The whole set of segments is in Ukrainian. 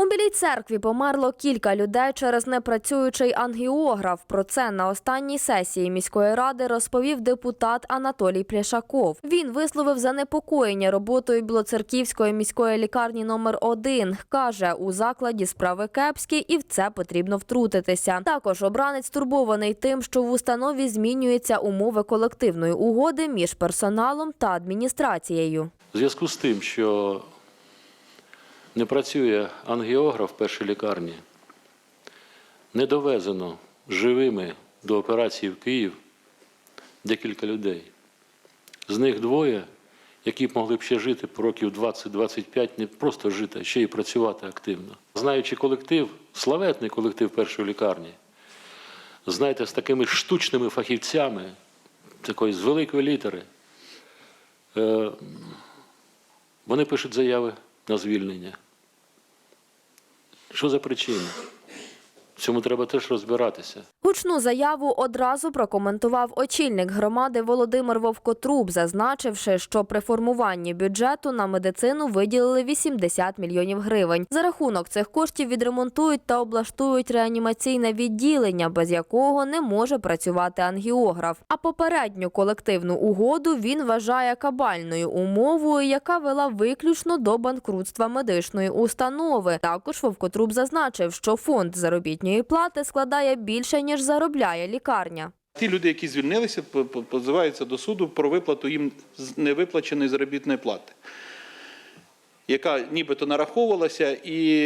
У білій церкві померло кілька людей через непрацюючий ангіограф. Про це на останній сесії міської ради розповів депутат Анатолій Пляшаков. Він висловив занепокоєння роботою Білоцерківської міської лікарні номер 1 Каже, у закладі справи кепські і в це потрібно втрутитися. Також обранець стурбований тим, що в установі змінюються умови колективної угоди між персоналом та адміністрацією. В зв'язку з тим, що не працює ангіограф в першій лікарні, не довезено живими до операції в Київ декілька людей. З них двоє, які б могли б ще жити років 20-25, не просто жити, а ще й працювати активно. Знаючи колектив, славетний колектив першої лікарні, знаєте, з такими штучними фахівцями, такої з великої літери. е, вони пишуть заяви на звільнення. Що за причина? Цьому треба теж розбиратися. Гучну заяву одразу прокоментував очільник громади Володимир Вовкотруб, зазначивши, що при формуванні бюджету на медицину виділили 80 мільйонів гривень. За рахунок цих коштів відремонтують та облаштують реанімаційне відділення, без якого не може працювати ангіограф. А попередню колективну угоду він вважає кабальною умовою, яка вела виключно до банкрутства медичної установи. Також Вовкотруб зазначив, що фонд заробітної плати складає більше ніж заробляє лікарня. Ті люди, які звільнилися, по- по- позиваються до суду про виплату їм невиплаченої заробітної плати, яка нібито нараховувалася і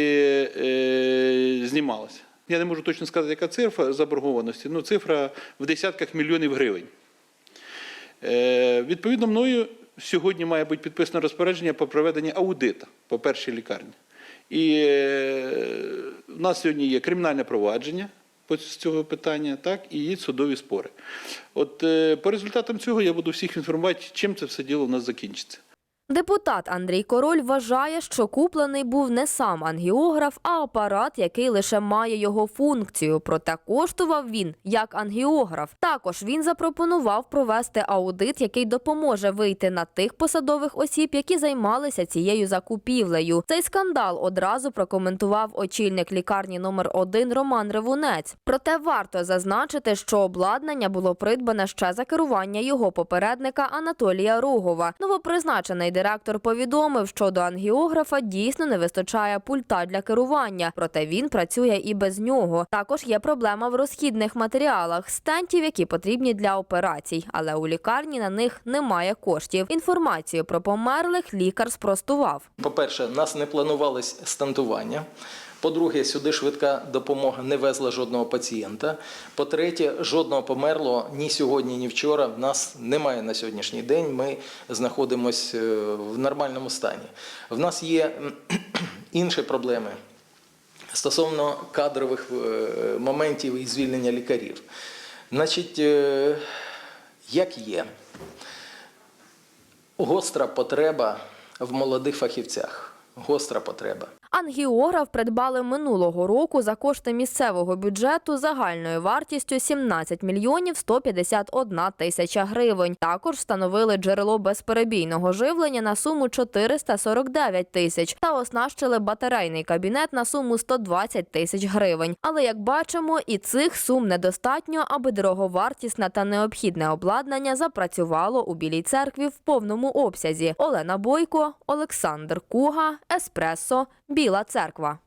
е, знімалася. Я не можу точно сказати, яка цифра заборгованості, ну цифра в десятках мільйонів гривень. Е, відповідно, мною сьогодні має бути підписано розпорядження по проведенню аудиту по першій лікарні. І е, в нас сьогодні є кримінальне провадження з цього питання, так, і є судові спори. От е, по результатам цього я буду всіх інформувати, чим це все діло у нас закінчиться. Депутат Андрій Король вважає, що куплений був не сам ангіограф, а апарат, який лише має його функцію. Проте коштував він як ангіограф. Також він запропонував провести аудит, який допоможе вийти на тих посадових осіб, які займалися цією закупівлею. Цей скандал одразу прокоментував очільник лікарні номер 1 Роман Ревунець. Проте варто зазначити, що обладнання було придбане ще за керування його попередника Анатолія Рогова. Новопризначений директор повідомив, що до ангіографа дійсно не вистачає пульта для керування, проте він працює і без нього. Також є проблема в розхідних матеріалах, стентів, які потрібні для операцій, але у лікарні на них немає коштів. Інформацію про померлих лікар спростував. По-перше, нас не планувалось стентування. По-друге, сюди швидка допомога не везла жодного пацієнта. По-третє, жодного померлого ні сьогодні, ні вчора в нас немає на сьогоднішній день. Ми знаходимося в нормальному стані. В нас є інші проблеми стосовно кадрових е, моментів і звільнення лікарів. Значить, е, як є, гостра потреба в молодих фахівцях. Гостра потреба. Ангіограф придбали минулого року за кошти місцевого бюджету загальною вартістю 17 мільйонів 151 тисяча гривень. Також встановили джерело безперебійного живлення на суму 449 тисяч та оснащили батарейний кабінет на суму 120 тисяч гривень. Але як бачимо, і цих сум недостатньо, аби дороговартісне та необхідне обладнання запрацювало у Білій церкві в повному обсязі. Олена Бойко, Олександр Куга, Еспресо, Біла церква.